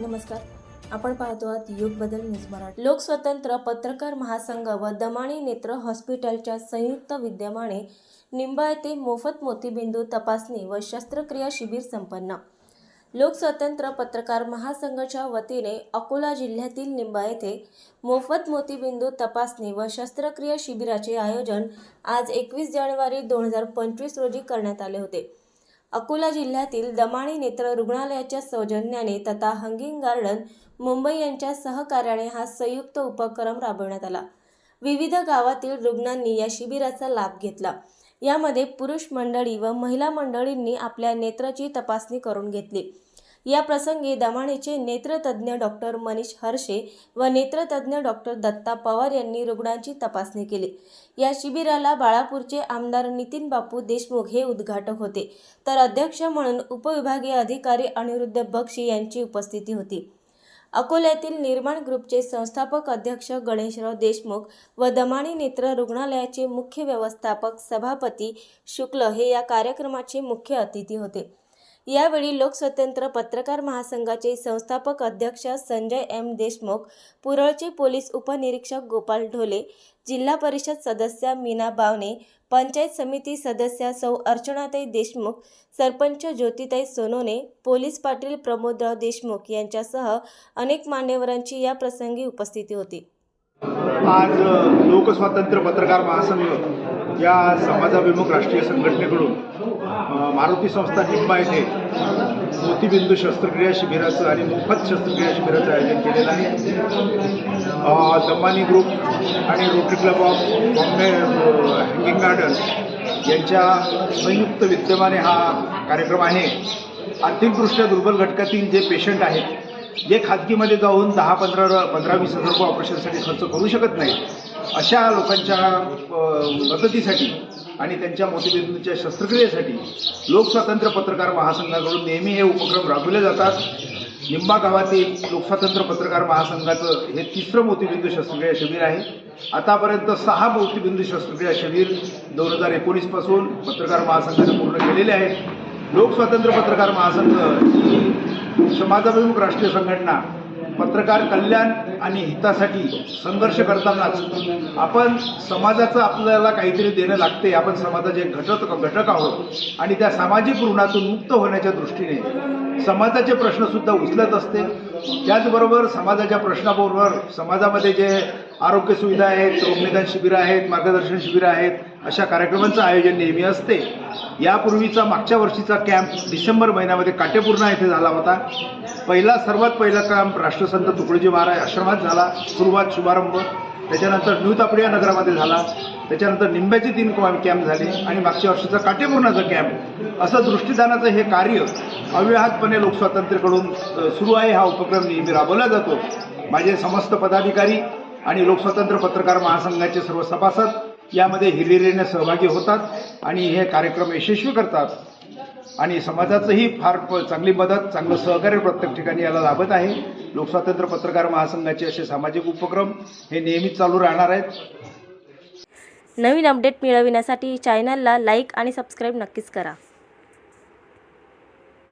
नमस्कार. आपण पाहतो आहात युग बदल न्यूज मराठी. लोकस्वतंत्र पत्रकार महासंघ व दमाणी नेत्र हॉस्पिटलच्या संयुक्त विद्यमाने निंबा येथे मोफत मोतीबिंदू तपासणी व शस्त्रक्रिया शिबिर संपन्न. लोकस्वतंत्र पत्रकार महासंघाच्या वतीने अकोला जिल्ह्यातील निंबा येथे मोफत मोतीबिंदू तपासणी व शस्त्रक्रिया शिबिराचे आयोजन आज एकवीस जानेवारी दोन हजार पंचवीस रोजी करण्यात आले होते. अकोला जिल्ह्यातील दमाणी नेत्र रुग्णालयाच्या सौजन्याने तथा हंगिंग गार्डन मुंबई यांच्या सहकार्याने हा संयुक्त उपक्रम राबवण्यात आला. विविध गावातील रुग्णांनी या शिबिराचा लाभ घेतला. यामध्ये पुरुष मंडळी व महिला मंडळींनी आपल्या नेत्राची तपासणी करून घेतली. या प्रसंगी दमाणीचे नेत्रतज्ज्ञ डॉक्टर मनीष हर्षे व नेत्रतज्ज्ञ डॉक्टर दत्ता पवार यांनी रुग्णांची तपासणी केली. या शिबिराला बाळापूरचे आमदार नितीन बापू देशमुख हे उद्घाटक होते. तर अध्यक्ष म्हणून उपविभागीय अधिकारी अनिरुद्ध बक्षी यांची उपस्थिती होती. अकोल्यातील निर्माण ग्रुपचे संस्थापक अध्यक्ष गणेशराव देशमुख व दमाणी नेत्र रुग्णालयाचे मुख्य व्यवस्थापक सभापती शुक्ल हे या कार्यक्रमाचे मुख्य अतिथी होते. यावेळी लोकस्वतंत्र पत्रकार महासंघाचे संस्थापक अध्यक्ष संजय एम देशमुख पुरळचे पोलीस उपनिरीक्षक गोपाल ढोले जिल्हा परिषद सदस्या मीना बावणे पंचायत समिती सदस्या सौ अर्चनाताई देशमुख सरपंच ज्योतिताई सोनोने पोलीस पाटील प्रमोदराव देशमुख यांच्यासह अनेक मान्यवरांची या प्रसंगी उपस्थिती होती. आज लोकस्वातंत्र्य पत्रकार महासंघ या समाजाभिमुख राष्ट्रीय संघटनेकडून मारुती संस्था निंबा येथे मोतीबिंदू शस्त्रक्रिया शिबिराचं आणि मोफत शस्त्रक्रिया शिबिराचं आयोजन केलेलं आहे. दम्मानी ग्रुप आणि Rotary club of Bombay hanging garden यांच्या संयुक्त विद्यमाने हा कार्यक्रम आहे. आर्थिकदृष्ट्या दुर्बल घटकातील जे पेशंट आहेत जे खाजगीमध्ये जाऊन दहा पंधरा पंधरा वीस हजार रुपये ऑपरेशनसाठी खर्च करू शकत नाही अशा लोकांच्या मदतीसाठी आणि त्यांच्या मोतीबिंदूच्या शस्त्रक्रियेसाठी लोकस्वातंत्र्य पत्रकार महासंघाकडून नेहमी हे उपक्रम राबवले जातात. निंबा गावातील लोकस्वातंत्र्य पत्रकार महासंघाचं हे तिसरं मोतीबिंदू शस्त्रक्रिया शिबिर आहे. आतापर्यंत सहा मोतीबिंदू शस्त्रक्रिया शिबिर दोन हजार एकोणीसपासून पत्रकार महासंघाने पूर्ण केलेले आहेत. लोकस्वातंत्र्य पत्रकार महासंघ ही समाजाभिमुख राष्ट्रीय संघटना पत्रकार कल्याण आणि हितासाठी संघर्ष करतानाच आपण समाजाचं आपल्याला काहीतरी देणं लागते आपण समाजाचे घटक घटक आहोत. आणि त्या सामाजिक ऋणातून मुक्त होण्याच्या दृष्टीने समाजाचे प्रश्नसुद्धा उचलत असते. त्याचबरोबर समाजाच्या प्रश्नाबरोबर समाजामध्ये जे आरोग्य सुविधा आहेत रोगनिदान शिबिरं आहेत मार्गदर्शन शिबिरं आहेत अशा कार्यक्रमांचं आयोजन नेहमी असते. यापूर्वीचा मागच्या वर्षीचा कॅम्प डिसेंबर महिन्यामध्ये काटेपूर्णा येथे झाला होता. पहिला सर्वात पहिला कॅम्प राष्ट्रसंत तुकडोजी महाराज आश्रमात झाला. सुरुवात शुभारंभ. त्याच्यानंतर न्यू तापडिया नगरामध्ये झाला. त्याच्यानंतर निंब्याचे तीन कॅम्प झाले आणि मागच्या वर्षीचा काटेपूर्णाचा कॅम्प असं दृष्टीदानाचं हे कार्य अव्याहतपणे लोकस्वातंत्र्यकडून सुरू आहे. हा उपक्रम नेहमी राबवला जातो. माझे समस्त पदाधिकारी आणि लोकस्वातंत्र्य पत्रकार महासंघाचे सर्व सभासद यामध्ये हिरिरीने सहभागी होतात आणि हे कार्यक्रम यशस्वी करतात. आणि समाजाचंही फार प- चांगली मदत चांगलं सहकार्य प्रत्येक ठिकाणी याला लाभत आहे. लोकस्वातंत्र्य पत्रकार महासंघाचे असे सामाजिक उपक्रम हे नेहमीच चालू राहणार आहेत. नवीन अपडेट मिळविण्यासाठी चॅनलला लाईक आणि सबस्क्राईब नक्कीच करा.